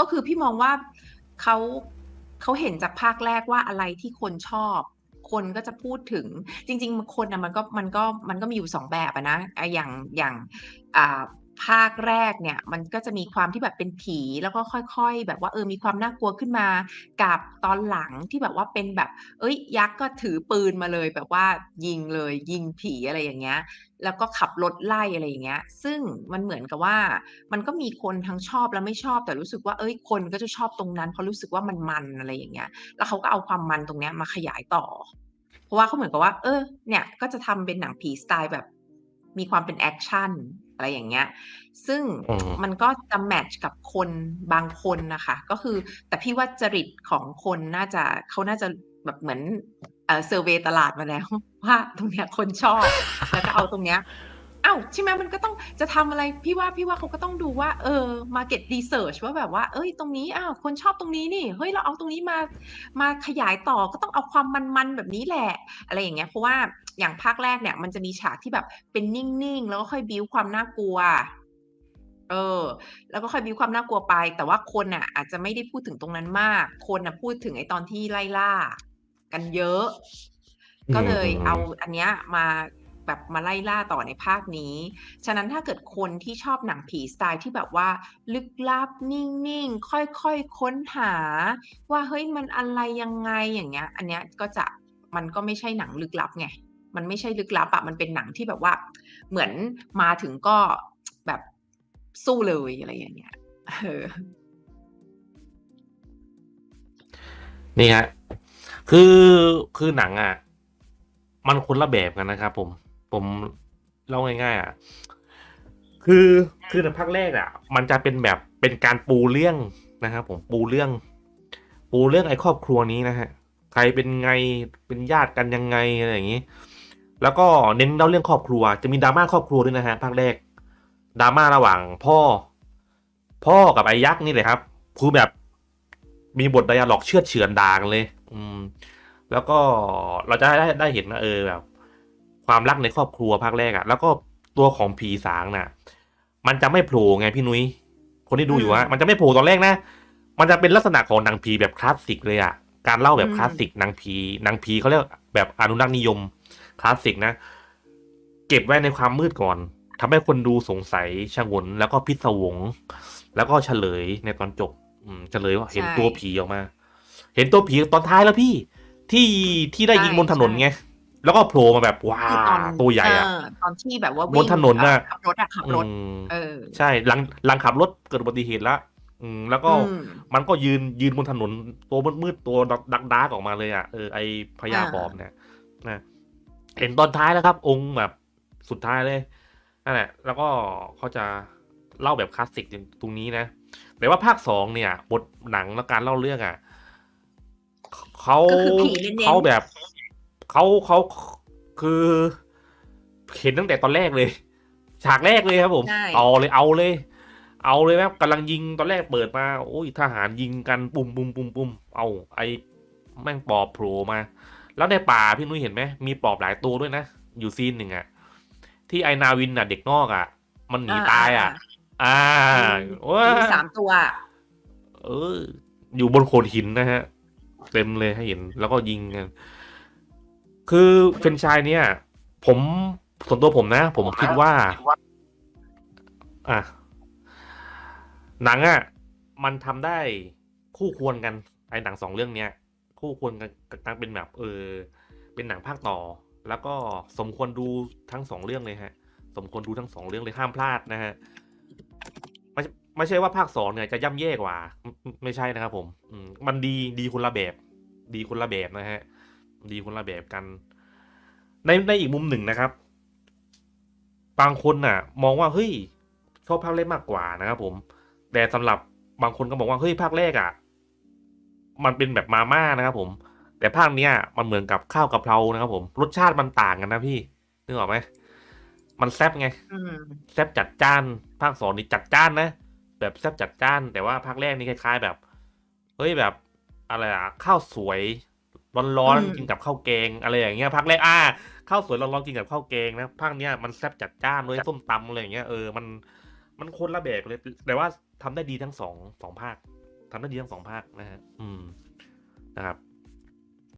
ก็คือพี่มองว่าเขาเขาเห็นจากภาคแรกว่าอะไรที่คนชอบ คนก็จะพูดถึงจริง ๆ คนนะมันก็มันก็มันก็มีอยู่สองแบบอะนะอ่าอย่างอย่างอ่า ภาคแรกเนี่ย มันก็จะมีความที่แบบเป็นผีแล้วก็ค่อย ๆ แบบว่าเออมีความน่ากลัวขึ้นมา กับตอนหลังที่แบบว่าเป็นแบบเฮ้ย ยักษ์ก็ถือปืนมาเลย แบบว่ายิงเลย ยิงผีอะไรอย่างเงี้ย แล้วก็ขับรถไล่อะไรอย่างเงี้ย ซึ่งมันเหมือนกับว่า มันก็มีคนทั้งชอบและไม่ชอบแต่รู้สึกว่าเฮ้ยคนก็จะชอบตรงนั้นเพราะรู้สึกว่ามันมันอะไรอย่างเงี้ย แล้วเขาก็เอาความมันตรงเนี้ยมาขยายต่อ เพราะว่าเขาเหมือนกับว่า เออ เนี่ยก็จะทำเป็นหนังผีสไตล์แบบ มีความเป็นแอกชันอะไรอย่างเงี้ย ซึ่งอืมมันก็จะแมตช์กับคนบางคนน่ะค่ะก็คือแต่พี่ว่าจริตของคนน่าจะเขาน่าจะแบบเหมือนเอ่อเซอร์เวย์ตลาดมาแล้ว ว่าตรงเนี้ยคนชอบ แล้วก็เอาตรงเนี้ย อ้าวใช่ไหมมันก็ต้องจะทำอะไร พี่ว่าพี่ว่าเขาก็ต้องดูว่า เออ market research ว่าแบบว่าเฮ้ย ตรงนี้อ้าวคนชอบตรงนี้นี่ เฮ้ย เราเอาตรงนี้มา มาขยายต่อก็ต้องเอาความมันๆ แบบนี้แหละ อะไรอย่างเงี้ย เพราะว่าอย่างภาคแรกเนี่ย มันจะมีฉากที่แบบเป็นนิ่งๆ แล้วก็ค่อยบิลด์ความน่ากลัว เออ แล้วก็ค่อยบิลด์ความน่ากลัวไป แต่ว่าคนน่ะ อาจจะไม่ได้พูดถึงตรงนั้นมาก คนน่ะพูดถึงไอ้ตอนที่ไล่ล่า กันเยอะ ก็เลยเอาอันเนี้ยมา แบบมาไล่ล่าต่อในภาคนี้ ฉะนั้นถ้าเกิดคนที่ชอบหนังผีสไตล์ที่แบบว่า ลึกลับนิ่งๆ ค่อยๆค้นหา ว่าเฮ้ยมันอะไรยังไงอย่างเงี้ย อันเนี้ยก็จะมันก็ไม่ใช่หนังลึกลับไง มันไม่ใช่ลึกลับอะมันเป็นหนังที่แบบว่า เหมือนมาถึงก็แบบสู้เลยอะไรอย่างเงี้ยเออนี่ครับคือ คือหนังอะมันคนละแบบกันนะครับผม ผมเล่าง่ายๆอะคือคือในภาคแรกอะ มันจะเป็นแบบเป็นการปูเรื่องนะครับผมปูเรื่อง ปูเรื่องไอ้ครอบครัวนี้นะครับใครเป็นไงเป็นญาติกันยังไงอะไรอย่างงี้ แล้วก็เน้นเล่าเรื่องครอบครัว จะมี drama ครอบครัวด้วยนะครับภาคแรก drama ระหว่างพ่อ พ่อกับไอ้ยักษ์นี่แหละครับคือแบบมีบท dialogue เชือเฉือนด่ากันเลย อืม แล้วก็เราจะได้ได้เห็นว่าเออแบบ ความรักในครอบครัวภาคแรกอะแล้วก็ตัวของผีสางน่ะ มันจะไม่โผล่ไงพี่นุ้ยคนที่ดูอยู่อะอืมมันจะไม่โผล่ตอนแรกนะ มันจะเป็นลักษณะของหนังผีแบบคลาสสิกเลยอะการเล่าแบบอืมคลาสสิกหนังผีหนังผีเขาเรียกแบบอนุรักษ์นิยมคลาสสิกนะ เก็บไว้ในความมืดก่อนทำให้คนดูสงสัยชงนแล้วก็พิศวง แล้วก็เฉลยในตอนจบ อืมเฉลยว่าเห็นใช่ตัวผีออกมา เห็นตัวผีตอนท้ายแล้วพี่ ที่ที่ได้ยิงใช่บนถนนใช่ไง แล้วก็โผล่มาแบบว้าคือตอนตัวใหญ่เออะอตอนที่แบบว่าบวิ่นงถนนเอ่อน่ะขับรถอะขับรถอืมเออ ใช่หลังหลังขับรถเกิดอุบัติเหตุแล้วอืมแล้วก็อืมมันก็ยืนยืนบนถนนตัวมืดๆตัวดักดาร์กๆออกมาเลยอะเออไอพญาอาปอบเนี่ยนะเห็นตอนท้ายแล้วครับ องค์แบบสุดท้ายเลยนั่นแหละแล้วก็เขาจะเล่าแบบคลาสสิกตรงนี้นะแต่ว่าภาคสองเนี่ย บทหนังและการเล่าเรื่องอะเขาก็คือผีเน้นๆเขาแบบ เขาเขาคือเห็นตั้งแต่ตอนแรกเลย ฉากแรกเลยครับผมใช่เอาเลยเอาเลย เอาเลยแบบกำลังยิงตอนแรกเปิดมาโอ้ยทหารยิงกันปุ่มปุ่มปุ่มปุ่มเอาไอแม่งปอบโผล่มา แล้วในป่าพี่นุ้ยเห็นไหมมีปอบหลายตัวด้วยนะ อยู่ซีนหนึ่งอะที่ไอนาวินอะเด็กนอกอะมันหนีอาตายอะอ่าๆว้ามีสามตัวอะเออ อยู่บนโขดหินนะฮะ เต็มเลยให้เห็น แล้วก็ยิงกัน คือเฟรนไชายเนี่ย ผมส่วนตัวผมนะ ผมคิดว่า อะหนังอะมันทำได้คู่ควรกันไอ้หนังสองเรื่องเนี้ย คู่ควรกันกันเป็นแบบเออ เป็นหนังภาคต่อ แล้วก็สมควรดูทั้งสองเรื่องเลยฮะ สมควรดูทั้งสองเรื่องเลยห้ามพลาดนะฮะไม่ไม่ใช่ว่าภาคสองเนี่ยจะย่ำแย่กว่าไม่ไม่ใช่นะครับผม อืมมันดีดีคนละแบบ ดีคนละแบบนะฮะ ดีคนละแบบกัน ในในอีกมุมหนึ่งนะครับ บางคนน่ะ มองว่าเฮ้ยชอบภาคแรกมากกว่านะครับ ผม แต่สำหรับบางคนก็บอกว่าเฮ้ยภาคแรกอะ มันเป็นแบบมาม่านะครับ ผม แต่ภาคเนี้ยมันเหมือนกับข้าวกะเพรานะครับ ผม รสชาติมันต่างกันนะพี่นึกออกไหมมันแซ่บไงอืมแซ่บจัดจ้าน ภาคสองนี่จัดจ้านนะแบบแซ่บจัดจ้าน แต่ว่าภาคแรกนี่คล้าย ๆ แบบ เฮ้ยแบบอะไรอะข้าวสวย ร้อนอืม ๆกินกับข้าวแกงอะไรอย่างเงี้ยภาคแรกอ่าข้าวสวยร้อนๆกินกับข้าวแกงนะภาคเนี้ยมันแซ่บจัดจ้านเลยส้มตำอะไรอย่างเงี้ยเออมันมันคนละแบบเลย แต่ว่าทำได้ดีทั้งสองสองภาคทำได้ดีทั้งสองภาคนะฮะอืมนะครับ